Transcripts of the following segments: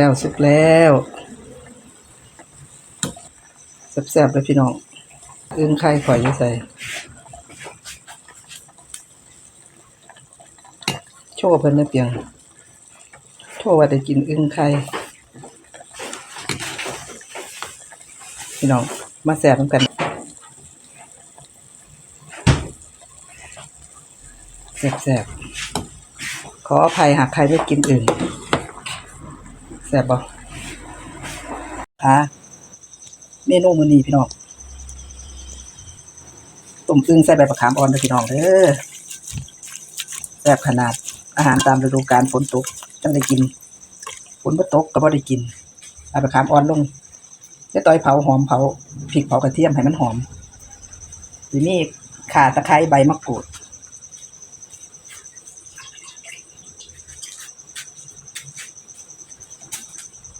แล้วสุกแล้วแซ่บๆเลยพี่น้องอึ้งไข่ข่อยอยู่ใส่โชว์เพิ่นนะเปียงโชว์ว่าได้กินอึ้งไข่พี่น้องมาแซ่บกันแซ่บๆขออภัยหากใครไม่กินอึ่ง แซ่บบ่อะเมนูมื้อนี้พี่น้องต้มอึ่งใส่ใบมะขามอ่อนเด้อพี่น้องเด้อแซ่บขนาดอาหารตามฤดูกาลฝนตกจังได้กินฝนบ่ตกก็บ่ได้กินเอาใบมะขามอ่อนลงแล้วต่อยเผาหอมเผาพริกเผากระเทียมให้มันหอมทีนี้ข่าตะไคร้ใบมะกรูด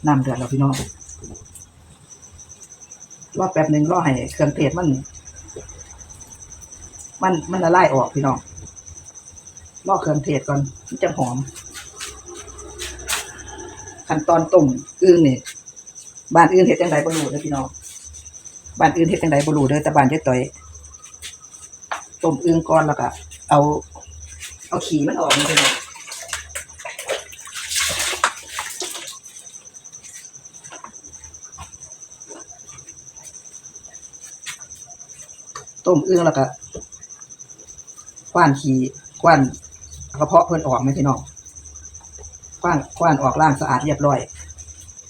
น้ำเดือดแล้วพี่น้องรอแป๊บหนึ่งรอให้เครื่องเทศมัน มันมันละลายออกพี่น้องรอเครื่องเทศก่อนมันจะหอม ขั้นตอนต้มอึ่งนี่บ้านอื่นเฮ็ดจังไดบ่รู้เด้อพี่น้องบ้านอื่นเฮ็ดจังไดบ่รู้เด้อแต่บ้านเจ๊ต่อยต้มอึ่งก่อนแล้วก็เอา เอาขี้มันออกนี่พี่น้อง ต้มเอึ่งแล้วก็คว้านขี้คว้านกระเพาะเพิ่อนออกไหมพี่น้องคว้านคว้านออกล้างสะอาดเรียบร้อย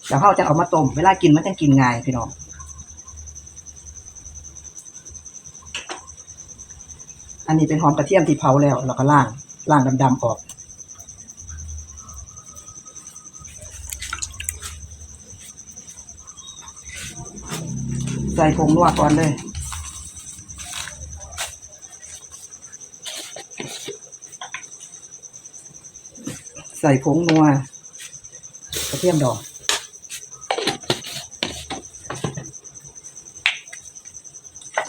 แล้วเราจะเอามาต้มเวลากินมันจะกินง่ายพี่น้องอันนี้เป็นหอมกระเทียมที่เผาแล้วเราก็ล้างล้างดำๆออกใส่ผงนัวก่อนเลย ใส่ผงนัวกระเทียมดอก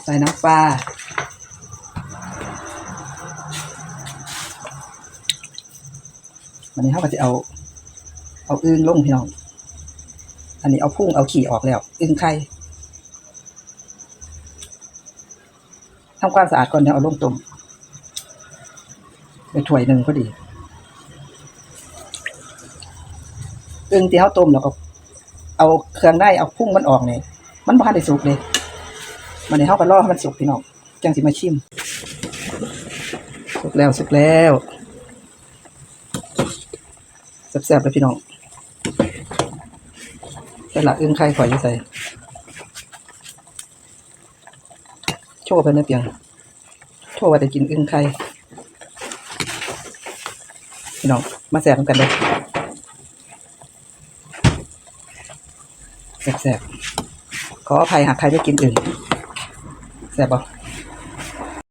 ใส่น้ำปลาวันนี้เขาก็จะเอา เอาอึ้งลงพี่น้อง อันนี้เอาพุ่งเอาขี่ออกแล้ว อึ้งไข่ทำความสะอาดก่อนเดี๋ยวเอาลงต้ม ไปถ้วยหนึ่งพอดีอึ่งที่เขาต้มแล้วก็ เอาเครื่องได้เอาพุ่งมันออกเนี่ยมันบ่ทันได้สุกเลยมันในเฮาก็รอให้มันสุกพี่น้องจังสิมาชิม สุกแล้วสุกแล้วแซ่บๆเลยพี่น้องแต่ละอึ่งไข่ข่อยยู่ใส่โชว์เพิ่นเปียงโชว์ว่าได้กินอึ่งไข่ พี่น้อง มาแสบกันเลยแสบๆขออภัยหากใครได้กินอื่นแสบบปะ